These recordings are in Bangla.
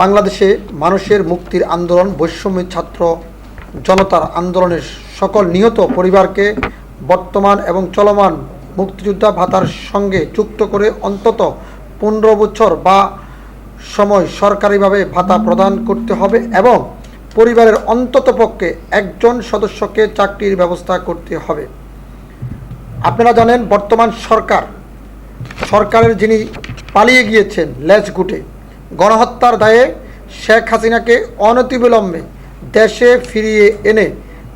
বাংলাদেশে মানুষের মুক্তির আন্দোলন, বৈষম্য ছাত্র জনতার আন্দোলনের সকল নিহত পরিবারকে বর্তমান এবং চলমান মুক্তিযোদ্ধা ভাতার সঙ্গে যুক্ত করে অন্তত পনেরো বছর বা সময় সরকারিভাবে ভাতা প্রদান করতে হবে এবং পরিবারের অন্ততপক্ষে একজন সদস্যকে চাকরির ব্যবস্থা করতে হবে। আপনারা জানেন, বর্তমান সরকার, সরকারের যিনি পালিয়ে গিয়েছেন লেজ গুটে গণহত্যার দায়ে শেখ হাসিনাকে অনতিবিলম্বে দেশে ফিরিয়ে এনে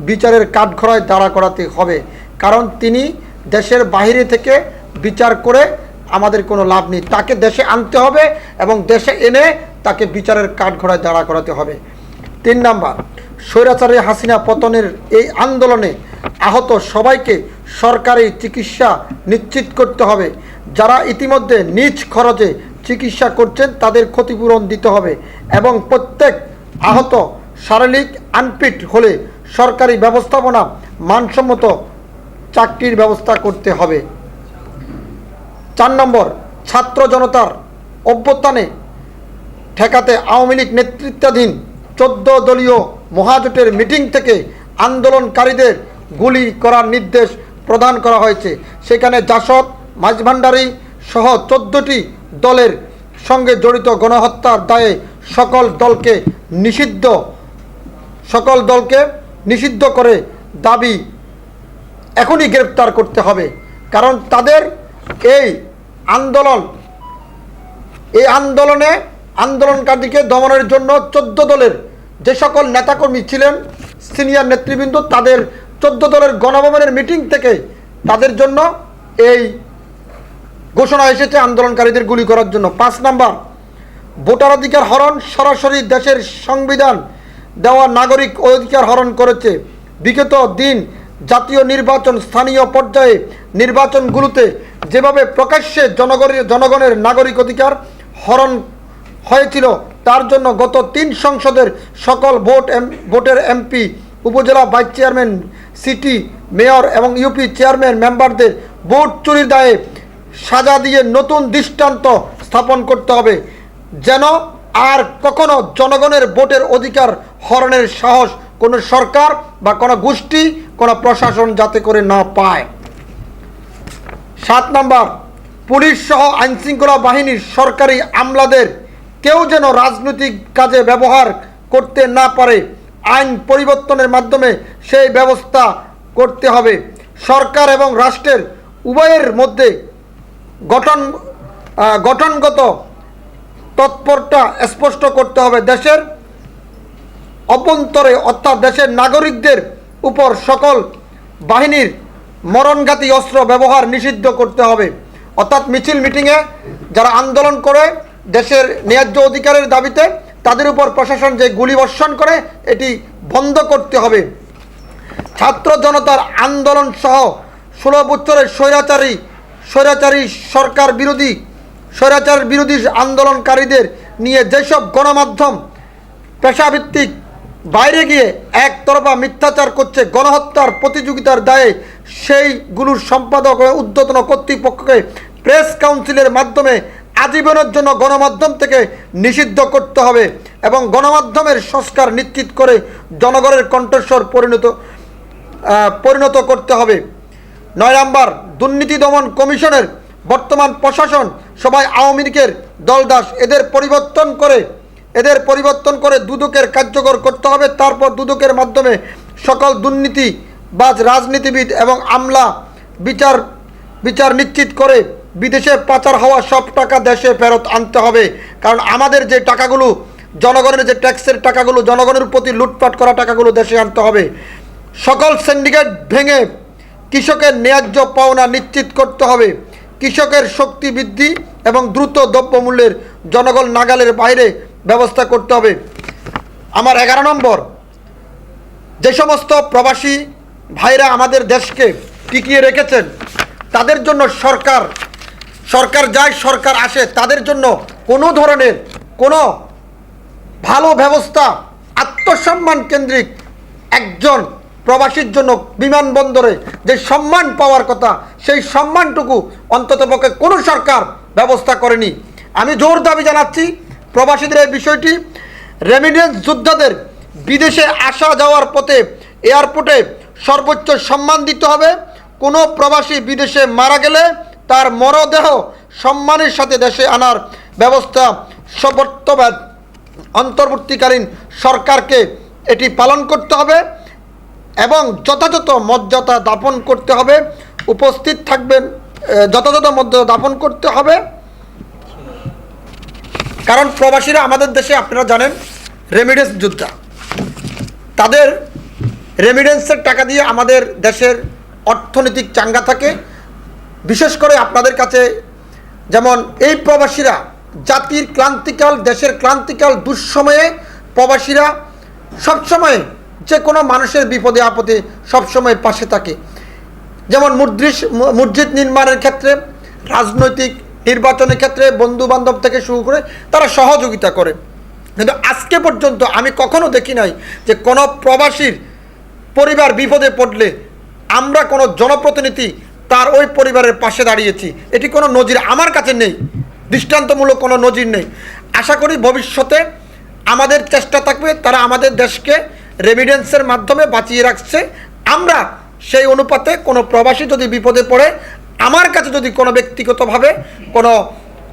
বিচারের কাঠঘড়ায় দাঁড়া করাতে হবে। কারণ তিনি দেশের বাইরে থেকে বিচার করে আমাদের কোনো লাভ নেই। তাকে দেশে আনতে হবে এবং দেশে এনে তাকে বিচারের কাঠঘড়ায় দাঁড়া করাতে হবে। তিন নাম্বার, স্বৈরাচারী হাসিনা পতনের এই আন্দোলনে আহত সবাইকে সরকারি চিকিৎসা নিশ্চিত করতে হবে। যারা ইতিমধ্যে নিজ খরচে চিকিৎসা করছেন, তাদের ক্ষতিপূরণ দিতে হবে এবং প্রত্যেক আহত শারীরিক আনফিট হলে সরকারি ব্যবস্থাপনা মানসম্মত চাকরির ব্যবস্থা করতে হবে। চার নম্বর, ছাত্র জনতার অভ্যুত্থানে ঠেকাতে আওয়ামী লীগ নেতৃত্বাধীন চোদ্দ দলীয় মহাজোটের মিটিং থেকে আন্দোলনকারীদের গুলি করার নির্দেশ প্রদান করা হয়েছে। সেখানে জাসদ, মাঝভান্ডারি সহ চোদ্দটি দলের সঙ্গে জড়িত গণহত্যার দায়ে সকল দলকে নিষিদ্ধ, সকল দলকে নিষিদ্ধ করে দাবি এখনই গ্রেপ্তার করতে হবে। কারণ তাদের এই আন্দোলন, এই আন্দোলনে আন্দোলনকারীকে দমনের জন্য চোদ্দ দলের যে সকল নেতাকর্মী ছিলেন, সিনিয়র নেতৃবৃন্দ, তাদের চোদ্দ দলের গণভবনের মিটিং থেকে তাদের জন্য এই ঘোষণা এসেছে আন্দোলনকারীদের গুলি করার জন্য। পাঁচ নাম্বার ভোটাধিকার হরণ সরাসরি দেশের সংবিধান দেওয়া নাগরিক অধিকার হরণ করেছে। বিগত দিন জাতীয় নির্বাচন স্থানীয় পর্যায়ে নির্বাচনগুলোতে যেভাবে প্রকাশ্যে জনগণের জনগণের নাগরিক অধিকার হরণ হয়েছিল, তার জন্য গত তিন সংসদের সকল ভোট ভোটের MP, upazila vice chairman, city mayor এবং ইউপি চেয়ারম্যান মেম্বারদের ভোট চুরির দায়ে সাজা দিয়ে নতুন দৃষ্টান্ত স্থাপন করতে হবে, যেন আর কখনো জনগণের ভোটের অধিকার হরণের সাহস কোনো সরকার বা কোনো গোষ্ঠী, কোনো প্রশাসন যাতে করে না পায়। সাত নম্বর, পুলিশ সহ আইনশৃঙ্খলা বাহিনীর সরকারি আমলাদের কেউ যেন রাজনৈতিক কাজে ব্যবহার করতে না পারে, আইন পরিবর্তনের মাধ্যমে সেই ব্যবস্থা করতে হবে। সরকার এবং রাষ্ট্রের উভয়ের মধ্যে গঠন গঠনগত তৎপরতা স্পষ্ট করতে হবে দেশের অভ্যন্তরে, অর্থাৎ দেশের নাগরিকদের উপর সকল বাহিনীর মরণঘাতী অস্ত্র ব্যবহার নিষিদ্ধ করতে হবে। অর্থাৎ মিছিল মিটিংয়ে যারা আন্দোলন করে দেশের ন্যায্য অধিকারের দাবিতে, তাদের উপর প্রশাসন যে গুলি বর্ষণ করে, এটি বন্ধ করতে হবে। ছাত্র জনতার আন্দোলন সহ ষোলো বছরের স্বৈরাচারী স্বৈরাচারী সরকার বিরোধী, স্বৈরাচার বিরোধী আন্দোলনকারীদের নিয়ে যেসব গণমাধ্যম পেশাভিত্তিক বাইরে গিয়ে একতরফা মিথ্যাচার করছে, গণহত্যার প্রতিযোগিতার দায়ে সেইগুলোর সম্পাদক উদ্যতন কর্তৃপক্ষকে প্রেস কাউন্সিলের মাধ্যমে আজীবনের জন্য গণমাধ্যম থেকে নিষিদ্ধ করতে হবে এবং গণমাধ্যমের সংস্কার নিশ্চিত করে জনগণের কণ্ঠস্বর পরিণত পরিণত করতে হবে। নয় নাম্বার, দুর্নীতি দমন কমিশনের বর্তমান প্রশাসন সবাই আওয়ামী লীগের দলদাস, এদের পরিবর্তন করে, এদের পরিবর্তন করে দুদকের কার্যকর করতে হবে। তারপর দুদকের মাধ্যমে সকল দুর্নীতি বাজ রাজনীতিবিদ এবং আমলা বিচার বিচার নিশ্চিত করে বিদেশে পাচার হওয়া সব টাকা দেশে ফেরত আনতে হবে। কারণ আমাদের যে টাকাগুলো, জনগণের যে ট্যাক্সের টাকাগুলো, জনগণের প্রতি লুটপাট করা টাকাগুলো দেশে আনতে হবে। সকল সিন্ডিকেট ভেঙে কৃষকের ন্যায্য পাওনা নিশ্চিত করতে হবে। কৃষকের শক্তি বৃদ্ধি এবং দ্রুত দ্রব্যমূল্যের জনগণ নাগালের বাইরে ব্যবস্থা করতে হবে। আমার এগারো নম্বর, যে সমস্ত প্রবাসী ভাইরা আমাদের দেশকে টিকিয়ে রেখেছেন, তাদের জন্য সরকার সরকার যায়, সরকার আসে, তাদের জন্য কোনো ধরনের কোনো ভালো ব্যবস্থা, আত্মসম্মান কেন্দ্রিক একজন প্রবাসীর জন্য বিমানবন্দরে যে সম্মান পাওয়ার কথা, সেই সম্মানটুকু অন্ততপক্ষে কোনো সরকার ব্যবস্থা করেনি। আমি জোর দাবি জানাচ্ছি প্রবাসীদের এই বিষয়টি। রেমিডেন্স যোদ্ধাদের বিদেশে আসা যাওয়ার পথে এয়ারপোর্টে সর্বোচ্চ সম্মান দিতে হবে। কোনো প্রবাসী বিদেশে মারা গেলে তার মরদেহ সম্মানের সাথে দেশে আনার ব্যবস্থা সবর্তবাদ অন্তর্বর্তীকালীন সরকারকে এটি পালন করতে হবে। এবং যথাযথ মর্যাদা দাপন করতে হবে, উপস্থিত থাকবেন যথাযথ মর্যাদা দাপন করতে হবে। কারণ প্রবাসীরা আমাদের দেশে, আপনারা জানেন রেমিডেন্স যোদ্ধা। তাদের রেমিডেন্সের টাকা দিয়ে আমাদের দেশের অর্থনৈতিক চাঙ্গা থাকে। বিশেষ করে আপনাদের কাছে, যেমন এই প্রবাসীরা, জাতির ক্লান্তিকাল, দেশের ক্লান্তিকাল দুঃসময়ে প্রবাসীরা সবসময় যে কোনো মানুষের বিপদে আপদে সবসময় পাশে থাকে। যেমন মুদ্রিস মসজিদ নির্মাণের ক্ষেত্রে, রাজনৈতিক নির্বাচনের ক্ষেত্রে বন্ধু বান্ধব থেকে শুরু করে তারা সহযোগিতা করে। কিন্তু আজকে পর্যন্ত আমি কখনো দেখি নাই যে কোনো প্রবাসীর পরিবার বিপদে পড়লে আমরা কোনো জনপ্রতিনিধি তার ওই পরিবারের পাশে দাঁড়িয়েছি। এটি কোনো নজির আমার কাছে নেই, দৃষ্টান্তমূলক কোনো নজির নেই। আশা করি ভবিষ্যতে আমাদের চেষ্টা থাকবে, তারা আমাদের দেশকে রেমিডেন্সের মাধ্যমে বাঁচিয়ে রাখছে। আমরা সেই অনুপাতে কোনো প্রবাসী যদি বিপদে পড়ে, আমার কাছে যদি কোনো ব্যক্তিগতভাবে কোনো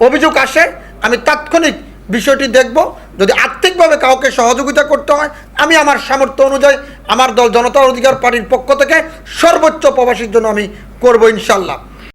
অভিযোগ আসে, আমি তাৎক্ষণিক বিষয়টি দেখব। যদি আর্থিকভাবে কাউকে সহযোগিতা করতে হয়, আমি আমার সামর্থ্য অনুযায়ী আমার দল জনতা অধিকার পার্টির পক্ষ থেকে সর্বোচ্চ প্রবাসীর জন্য আমি করব ইনশাল্লাহ